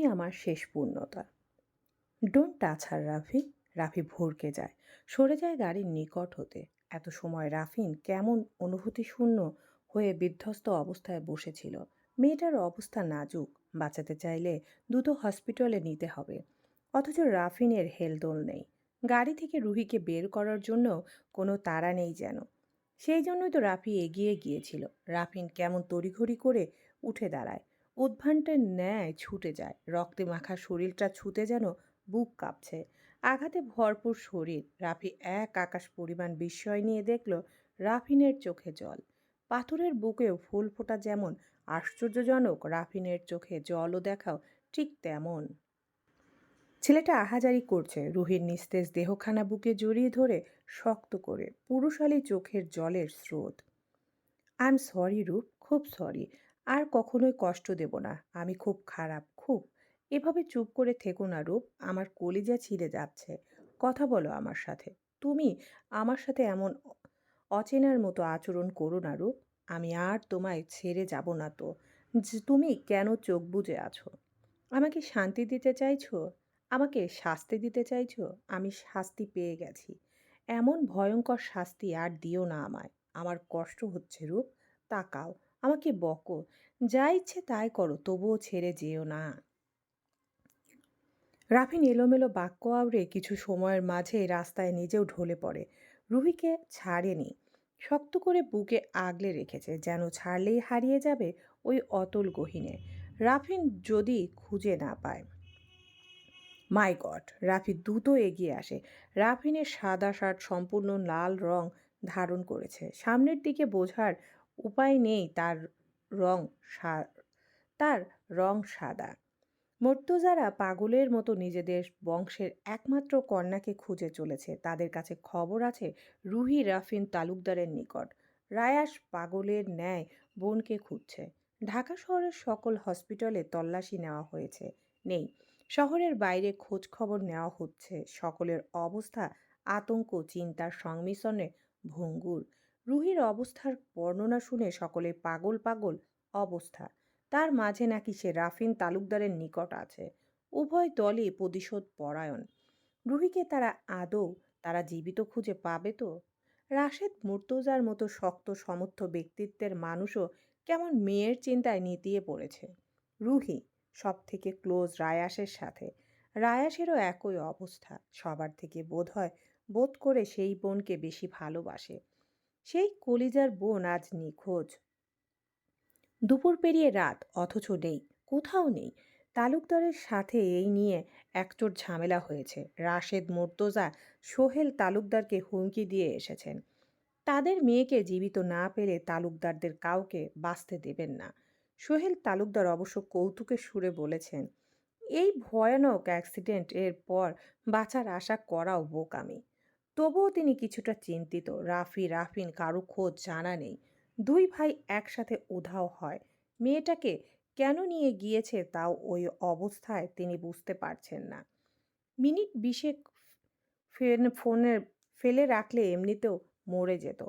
তুমি আমার শেষ পূর্ণতা। Don't touch her Rafi. Rafi ভরকে যায়। সরে যায় গাড়ির নিকট হতে। এত সময় রাফিন কেমন অনুভূতি শূন্য হয়ে বিধ্বস্ত অবস্থায় বসেছিল। মেয়েটার অবস্থা নাজুক। বাঁচাতে চাইলে দ্রুত হসপিটালে নিতে হবে। অথচ রাফিনের হেলদোল নেই। গাড়ি থেকে রুহিকে বের করার জন্য কোনো তাড়া নেই যেন। সেই জন্যই তো রাফি এগিয়ে গিয়েছিল। রাফিন কেমন তড়িঘড়ি করে উঠে দাঁড়ায়। উদ্ভান্টের ন্যায় ছুটে যায়। রক্তে মাখা শরীরটা ছুতে যেন বুক কাঁপছে। আঘাতে ভরপুর শরীর। রাফি এক আকাশ পরিমাণ বিস্ময় নিয়ে দেখল রাফিনের চোখে জল। পাথরের বুকেও ফুল ফোটা যেমন। আশ্চর্যজনক রাফিনের চোখে জলও দেখাও ঠিক তেমন। ছেলেটা আহাজারি করছে। রুহির নিস্তেজ দেহখানা বুকে জড়িয়ে ধরে শক্ত করে, পুরুষালী চোখের জলের স্রোত। আই এম সরি রূপ। খুব সরি আর কখনোই কষ্ট দেব না। আমি খুব খারাপ, খুব। এভাবে চুপ করে থেকো না রূপ, আমার কলিজা ছিঁড়ে যাচ্ছে। কথা বলো আমার সাথে। তুমি আমার সাথে এমন অচেনার মতো আচরণ করো না রূপ। আমি আর তোমায় ছেড়ে যাব না তো। তুমি কেন চোখ বুজে আছো? আমাকে শান্তি দিতে চাইছো? আমাকে শাস্তি দিতে চাইছো? আমি শাস্তি পেয়ে গেছি। এমন ভয়ঙ্কর শাস্তি আর দিও না আমায়। আমার কষ্ট হচ্ছে রূপ। তাকাও। আমাকে বকো, যা ইচ্ছে তাই করো, তবুও ছেড়ে যেও না। রাফিন এলোমেলো বাক্য আওড়ে কিছু সময়ের মাঝে রাস্তায় নিজেও ঢলে পড়ে। রুহিকে ছাড়েনি, শক্ত করে বুকে আগলে রেখেছে, যেন ছাড়লেই হারিয়ে যাবে ওই অতল গহিনে। রাফিন যদি খুঁজে না পায়। মাই গড, রাফি দ্রুত এগিয়ে আসে। রাফিনের সাদা শার্ট সম্পূর্ণ লাল রং ধারণ করেছে। সামনের দিকে বোঝার উপায় নেই তার রং তার রং সাদা। মর্তুজারা পাগলের মতো নিজেদের বংশের একমাত্র কন্যাকে খুঁজে চলেছে। তাদের কাছে খবর আছে রুহি রাফিন তালুকদারের নিকট। রায়াস পাগলের ন্যায় বোনকে খুঁজছে। ঢাকা শহরের সকল হসপিটালে তল্লাশি নেওয়া হয়েছে। নেই। শহরের বাইরে খোঁজ খবর নেওয়া হচ্ছে। সকলের অবস্থা, আতঙ্ক, চিন্তার সংমিশ্রণে ভঙ্গুর। রুহির অবস্থার বর্ণনা শুনে সকলে পাগল পাগল অবস্থা। তার মাঝে নাকি সে রাফিন তালুকদারের নিকট আছে। উভয় দলই প্রতিশোধ পরায়ণ। রুহিকে তারা আদৌ তারা জীবিত খুঁজে পাবে তো? রাশেদ মুর্তজার মতো শক্ত, সমর্থ ব্যক্তিত্বের মানুষও কেমন মেয়ের চিন্তায় নিতিয়ে পড়েছে? রুহি সব থেকে ক্লোজ রায়াসের সাথে। রায়াসেরও একই অবস্থা। সবার থেকে বোধ হয় বোধ করে সেই বোনকে বেশি ভালোবাসে। সেই কলিজার বোন আজ নিখোঁজ। দুপুর পেরিয়ে রাত, অথচ নেই, কোথাও নেই। তালুকদারের সাথে এই নিয়ে একচোট ঝামেলা হয়েছে। রাশেদ, মোর্তজা, সোহেল তালুকদারকে হুমকি দিয়ে এসেছেন। তাদের মেয়েকে জীবিত না পেলে তালুকদারদের কাউকে বাঁচতে দেবেন না। সোহেল তালুকদার অবশ্য কৌতুকের সুরে বলেছেন, এই ভয়ানক অ্যাক্সিডেন্ট এর পর বাঁচার আশা করাও বোকামি। তবুও তিনি কিছুটা চিন্তিত। রাফি, রাফিন কারও খোঁজ জানা নেই। দুই ভাই একসাথে উধাও হয়। মেয়েটাকে কেন নিয়ে গিয়েছে তাও ওই অবস্থায় তিনি বুঝতে পারছেন না। মিনিট বিশেক ফেন, ফোনের, ফেলে রাখলে এমনিতেও মরে যেত।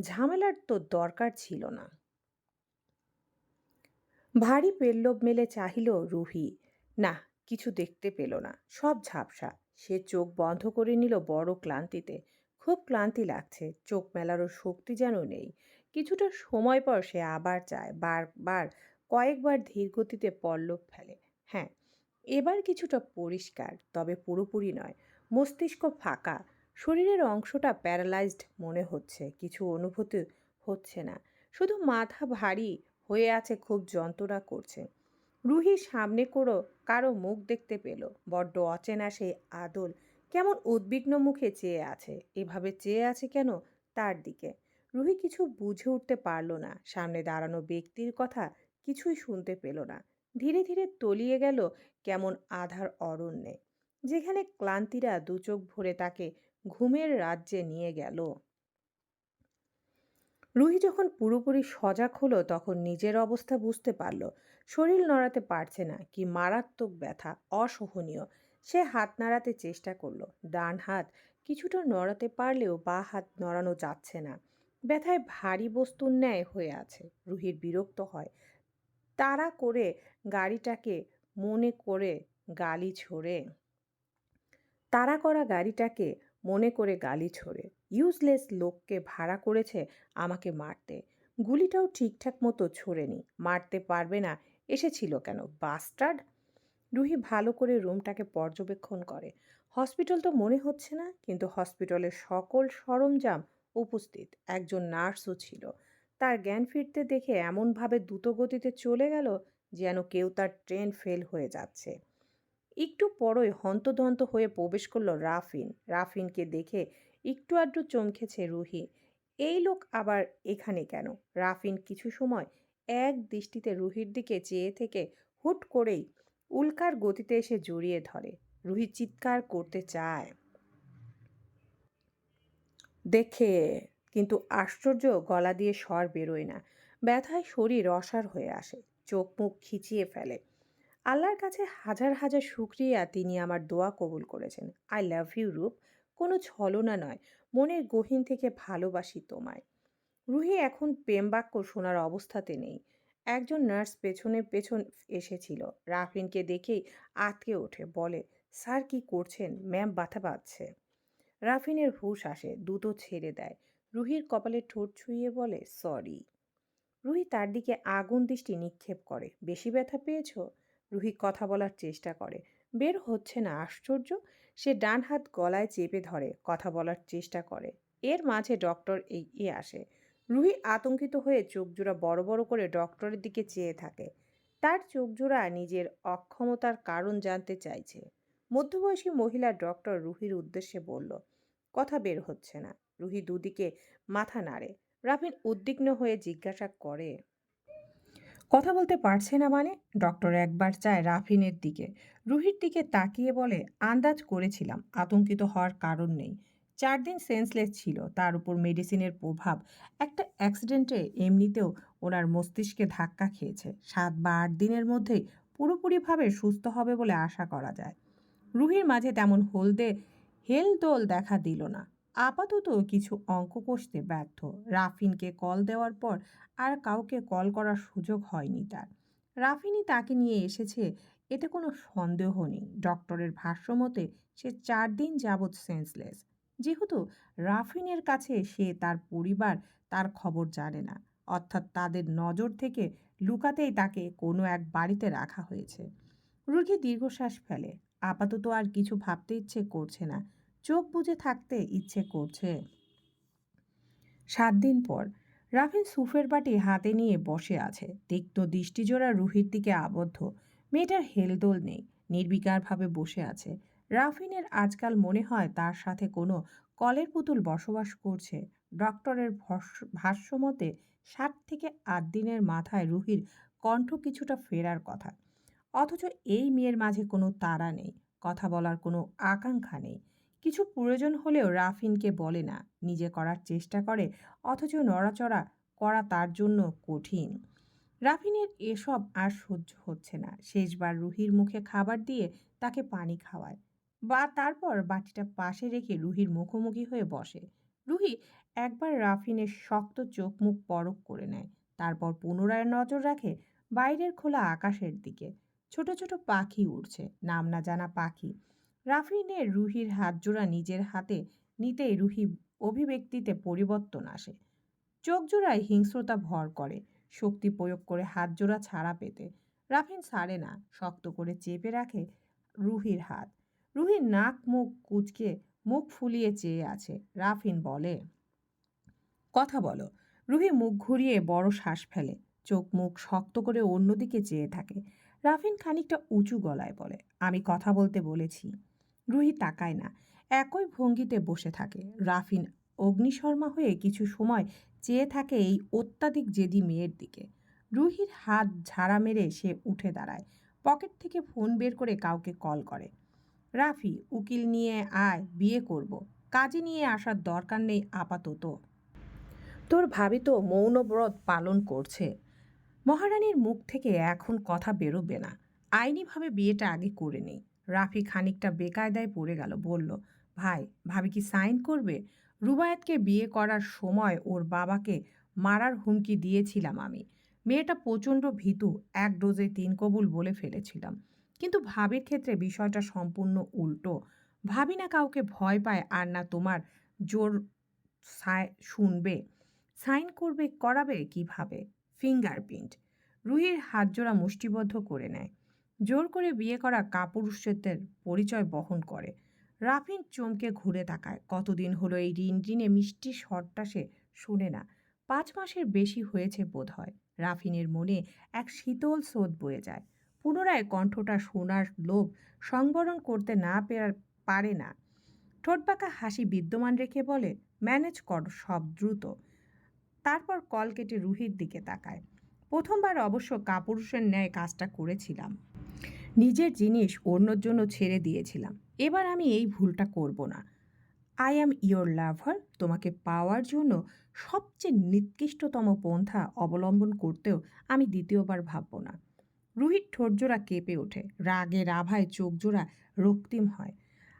ঝামেলার তো দরকার ছিল না। ভারী পেল্লব মেলে চাহিল রুহি। না, কিছু দেখতে পেল না। সব ঝাপসা। সে চোখ বন্ধ করে নিল বড় ক্লান্তিতে। খুব ক্লান্তি লাগছে, চোখ মেলারও শক্তি যেন নেই। কিছুটা সময় পর সে আবার চায়, বারবার কয়েকবার ধীর গতিতে পল্লব ফেলে। হ্যাঁ এবার কিছুটা পরিষ্কার, তবে পুরোপুরি নয়, মস্তিষ্ক ফাঁকা। শরীরের অংশটা প্যারালাইজড মনে হচ্ছে, কিছু অনুভূতি হচ্ছে না। শুধু মাথা ভারী হয়ে আছে, খুব যন্ত্রণা করছে। রুহি সামনে করো, কারও মুখ দেখতে পেল। বড্ড অচেনা সেই আদল। কেমন উদ্বিগ্ন মুখে চেয়ে আছে। এভাবে চেয়ে আছে কেন? তার দিকে। রুহি কিছু বুঝে উঠতে পারল না। সামনে দাঁড়ানো ব্যক্তির কথা কিছুই শুনতে পেল না। ধীরে ধীরে তলিয়ে গেল কেমন আধার অরণ্যে। যেখানে ক্লান্তিরা দুচোখ ভরে তাকে ঘুমের রাজ্যে নিয়ে গেল। রুহি যখন পুরোপুরি সজাগ হলো, তখন নিজের অবস্থা বুঝতে পারল। শরীর নড়াতে পারছে না, কি মারাত্মক ব্যথা, অসহনীয়। সে হাত নাড়াতে চেষ্টা করল। ডান হাত কিছুটা নড়াতে পারলেও বা হাত নড়ানো যাচ্ছে না। ব্যথায় ভারী বস্তুর ন্যায় হয়ে আছে। রুহির বিরক্ত হয়। তাড়া করে গাড়িটাকে মনে করে গালি ছোড়ে। তাড়া করা গাড়িটাকে মনে করে গালি ছোড়ে। ইউজলেস লোককে ভাড়া করেছে আমাকে মারতে। গুলিটাও ঠিকঠাক মতো ছোড়েনি। মারতে পারবে না এসেছিল কেন? বাস্টার্ড? রুহি ভালো করে রুমটাকে পর্যবেক্ষণ করে। হসপিটাল তো মনে হচ্ছে না, কিন্তু হসপিটালের সকল সরঞ্জাম উপস্থিত। একজন নার্সও ছিল। তার জ্ঞান ফিরতে দেখে এমনভাবে দ্রুতগতিতে চলে গেল যেন কেউ তার ট্রেন ফেল হয়ে যাচ্ছে। একটু পরই হন্তদন্ত হয়ে প্রবেশ করল রাফিন। রাফিনকে দেখে একটু আধটু চমকেছে রুহি। এই লোক আবার এখানে কেন? রাফিন কিছু সময় এক দৃষ্টিতে রুহির দিকে চেয়ে থেকে হুট করেই উল্কার গতিতে এসে জড়িয়ে ধরে। রুহি চিৎকার করতে চায়। দেখে, কিন্তু আশ্চর্য গলা দিয়ে স্বর বেরোয় না। ব্যথায় শরীর অসার হয়ে আসে, চোখ মুখ খিচিয়ে ফেলে। আল্লাহর কাছে হাজার হাজার শুক্রিয়া তিনি আমার দোয়া কবুল করেছেন। আই লাভ ইউ রূপ, কোনো ছলনা নয়। মনের গহীন থেকে ভালোবাসি তোমায়। রুহি এখন প্রেম বাক্য শোনার অবস্থাতে নেই। একজন নার্স পেছনে পেছন এসেছিল। রাফিনকে দেখেই আটকে ওঠে, বলে, স্যার কি করছেন? ম্যাম ব্যথা পাচ্ছে রাফিনের হুশ আসে দুটো ছেড়ে দেয়। রুহির কপালে ঠোঁট ছুঁয়ে বলে, সরি। রুহি তার দিকে আগুন দৃষ্টি নিক্ষেপ করে, বেশি ব্যথা পেয়েছ? রুহি কথা বলার চেষ্টা করে, বের হচ্ছে না, আশ্চর্য? সে ডান হাত গলায় চেপে ধরে, কথা বলার চেষ্টা করে। এর মাঝে ডক্টর এগিয়ে আসে রুহি আতঙ্কিত হয়ে চোখজোড়া বড় বড় করে ডক্টরের দিকে চেয়ে থাকে। তার চোখজোড়া নিজের অক্ষমতার কারণ জানতে চাইছে। মধ্যবয়সী মহিলা ডক্টর রুহির উদ্দেশ্যে বলল, কথা বের হচ্ছে না। রুহি দুদিকে মাথা নাড়ে। রাফিন উদ্বিগ্ন হয়ে জিজ্ঞাসা করে, কথা বলতে পারছে না মানে? ডক্টর একবার চায় রাফিনের দিকে। রুহির দিকে তাকিয়ে বলে, আন্দাজ করেছিলাম, আতঙ্কিত হওয়ার কারণ নেই। চার দিন সেন্সলেস ছিল। তার উপর মেডিসিনের প্রভাব। একটা অ্যাক্সিডেন্টে এমনিতেও ওনার মস্তিষ্কে ধাক্কা খেয়েছে। সাত বা আট দিনের মধ্যে পুরোপুরিভাবে সুস্থ হবে বলে আশা করা যায়। রুহির মাঝে তেমন হলদে, হেলদোল দেখা দিল না। আপাতত কিছু অঙ্ক কষতে ব্যর্থ। রাফিনকে কল দেওয়ার পর আর কাউকে কল করার সুযোগ হয়নি তার। রাফিনই তাকে নিয়ে এসেছে, এতে কোনো সন্দেহ নেই। ডক্টরের ভাষ্য মতে সে চার দিন যাবৎ সেন্সলেস যেহেতু রাফিনের কাছে সে তার পরিবার তার খবর জানে না, অর্থাৎ তাদের নজর থেকে লুকাতেই তাকে কোনো এক বাড়িতে রাখা হয়েছে। রুগী দীর্ঘশ্বাস ফেলে। আপাতত আর কিছু ভাবতে ইচ্ছে করছে না। চোখ বুজে থাকতে ইচ্ছে করছে। সাত দিন পর রাফিন সুফের বাটি হাতে নিয়ে বসে আছে। তিক্ত দৃষ্টিজোড়া রুহির দিকে আবদ্ধ। মেয়েটার হেলদোল নেই, নির্বিকারভাবে বসে আছে। রাফিনের আজকাল মনে হয় তার সাথে কোনো কলের পুতুল বসবাস করছে। ডক্টরের ভস্য- ভাষ্য মতে ষাট থেকে আট দিনের মাথায় রুহির কণ্ঠ কিছুটা ফেরার কথা। অথচ এই মেয়ের মাঝে কোনো তাড়া নেই, কথা বলার কোনো আকাঙ্ক্ষা নেই। কিছু প্রয়োজন হলেও রাফিনকে বলে না, নিজে করার চেষ্টা করে, অথচ নড়াচড়া করা তার জন্য কঠিন। রাফিনের এসব আর সহ্য হচ্ছে না। শেষবার রুহির মুখে খাবার দিয়ে তাকে পানি খাওয়ায়। বা তারপর বাটিটা পাশে রেখে রুহির মুখোমুখি হয়ে বসে। রুহি একবার রাফিনের শক্ত চোখ মুখ পরক করে নেয়, তারপর পুনরায় নজর রাখে বাইরের খোলা আকাশের দিকে। ছোট ছোট পাখি উড়ছে, নাম না জানা পাখি। রাফিনের রুহির হাতজোড়া নিজের হাতে নিতেই রুহি অভিব্যক্তিতে পরিবর্তন আসে। চোখ জোড়ায় হিংস্রতা ভর করে, শক্তি প্রয়োগ করে হাতজোড়া ছাড়া পেতে। রাফিন ছাড়ে না, শক্ত করে চেপে রাখে রুহির হাত। রুহির নাক মুখ কুচকে মুখ ফুলিয়ে চেয়ে আছে। রাফিন বলে, কথা বলো। রুহি মুখ ঘুরিয়ে বড় শ্বাস ফেলে। চোখ মুখ শক্ত করে অন্যদিকে চেয়ে থাকে। রাফিন খানিকটা উঁচু গলায় বলে, আমি কথা বলতে বলেছি। রুহি তাকায় না। একই ভঙ্গিতে বসে থাকে। রাফিন অগ্নিশর্মা হয়ে কিছু সময় চেয়ে থাকে এই অত্যাধিক জেদি মেয়ের দিকে। রুহির হাত ঝাড়া মেরে সে উঠে দাঁড়ায়। পকেট থেকে ফোন বের করে কাউকে কল করে। রাফি, উকিল নিয়ে আয়, বিয়ে করব। কাজে নিয়ে আসার দরকার নেই আপাতত। তোর ভাবি তো মৌনব্রত পালন করছে। মহারানীর মুখ থেকে এখন কথা বেরোবে না। আইনিভাবে বিয়েটা আগে করে নেই। রাফি খানিকটা বেকায়দায় পড়ে গেল, বলল, ভাই, ভাবি কি সাইন করবে? রুবায়েতকে বিয়ে করার সময় ওর বাবাকে মারার হুমকি দিয়েছিলাম আমি। মেয়েটা প্রচণ্ড ভীতু, এক ডোজে তিন কবুল বলে ফেলেছিলাম। কিন্তু ভাবির ক্ষেত্রে বিষয়টা সম্পূর্ণ উল্টো। ভাবি না কাউকে ভয় পায় আর না তোমার জোর শুনবে। সাইন করবে, করাবে কীভাবে ফিঙ্গারপ্রিন্ট রুহির হাতজোড়া মুষ্টিবদ্ধ করে নেয়। জোর করে বিয়ে করা কাপুরুষত্বের পরিচয় বহন করে। রাফিন চমকে ঘুরে তাকায়। কতদিন হলো এই ঋণে মিষ্টি স্বরটা সে শোনে না। পাঁচ মাসের বেশি হয়েছে বোধ হয় রাফিনের মনে এক শীতল স্রোত বয়ে যায়। পুনরায় কণ্ঠটা শোনার লোভ সংবরণ করতে না পেরা- পারে না। ঠোঁটবাঁকা হাসি বিদ্যমান রেখে বলে, ম্যানেজ কর সব দ্রুত। তারপর কল কেটে রুহির দিকে তাকায়। প্রথমবার অবশ্য কাপুরুষের ন্যায় কাজটা করেছিলাম। নিজের জিনিস অন্যর জন্য ছেড়ে দিয়েছিলাম। এবার আমি এই ভুলটা করব না। আই অ্যাম ইয়োর লাভার তোমাকে পাওয়ার জন্য সবচেয়ে নিকৃষ্টতম পন্থা অবলম্বন করতেও আমি দ্বিতীয়বার ভাবব না। রুহির ঠোঁটজোড়া কেঁপে ওঠে। রাগের আভায় চোখজোড়া রক্তিম হয়।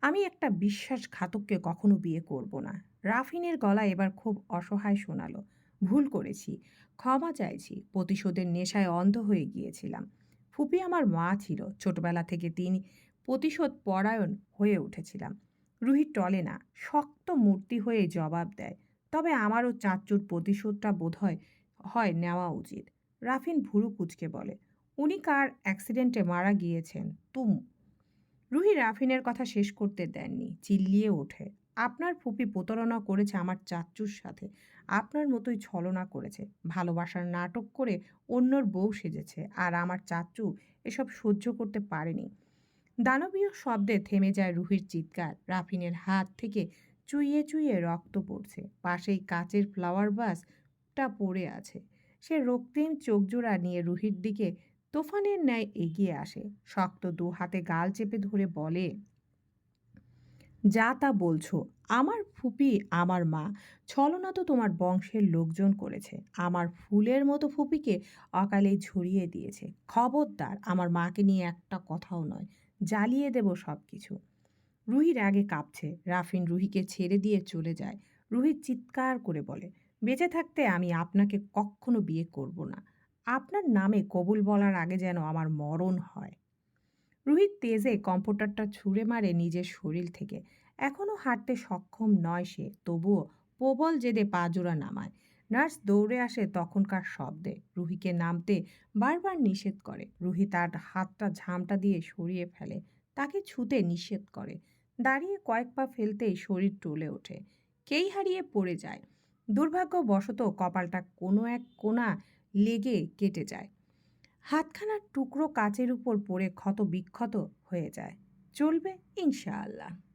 আমি একটা বিশ্বাসঘাতককে কখনো বিয়ে করব না। রাফিনের গলা এবার খুব অসহায় শোনালো। ভুল করেছি। ক্ষমা চাইছি। প্রতিশোধের নেশায় অন্ধ হয়ে গিয়েছিলাম। ফুপি আমার মা ছিল। ছোটবেলা থেকে তিনি প্রতিশোধ পরায়ণ হয়ে উঠেছিলাম। রুহি টলে না। শক্ত মূর্তি হয়ে জবাব দেয়। তবে আমারও চাঁচুর প্রতিশোধটা বোধহয় হয় নেওয়া উচিত। রাফিন ভুরু কুচকে বলে উনি কার অ্যাক্সিডেন্টে মারা গিয়েছেন? তুম। রুহি রাফিনের কথা শেষ করতে দেননি, চিল্লিয়ে ওঠে। আপনার ফুপি প্রতারণা করেছে আমার চাচ্চুর সাথে। আপনার মতোই ছলনা করেছে। ভালোবাসার নাটক করে অন্যর বউ সেজেছে আর আমার চাচ্চু এসব সহ্য করতে পারেনি। দানবীয় শব্দে থেমে যায় রুহির চিৎকার। রাফিনের হাত থেকে চুইয়ে চুইয়ে রক্ত পড়ছে। পাশেই কাচের ফ্লাওয়ার বাসটা পড়ে আছে। সে রক্তিম চোখজোড়া নিয়ে রুহির দিকে তোফানের ন্যায় এগিয়ে আসে। শক্ত দু হাতে গাল চেপে ধরে বলে, যা তা বলছো। আমার ফুপি আমার মা। ছলনা তো তোমার বংশের লোকজন করেছে। আমার ফুলের মতো ফুপিকে অকালে ঝরিয়ে দিয়েছে। খবরদার, আমার মাকে নিয়ে একটা কথাও নয়। জ্বালিয়ে দেব সব কিছু রুহির আগে কাঁপছে। রাফিন রুহিকে ছেড়ে দিয়ে চলে যায়। রুহি চিৎকার করে বলে, বেঁচে থাকতে আমি আপনাকে কখনো বিয়ে করব না। আপনার নামে কবুল বলার আগে যেন আমার মরণ হয়। রুহিত তেজে কম্পিউটারটা ছুঁড়ে মারে নিজের শরীর থেকে। এখনও হাঁটতে সক্ষম নয় সে, তবুও প্রবল জেদে পা জোড়া নামায়। নার্স দৌড়ে আসে তখনকার শব্দে। রুহিকে নামতে বারবার নিষেধ করে। রুহি তার হাতটা ঝামটা দিয়ে সরিয়ে ফেলে। তাকে ছুতে নিষেধ করে। দাঁড়িয়ে কয়েক পা ফেলতেই শরীর টলে ওঠে। কেই হারিয়ে পড়ে যায়? দুর্ভাগ্যবশত কপালটা কোনো এক কোণা লেগে কেটে যায়। হাতখানার টুকরো কাচের উপর পড়ে ক্ষত বিক্ষত হয়ে যায়। চলবে ইনশাআল্লাহ।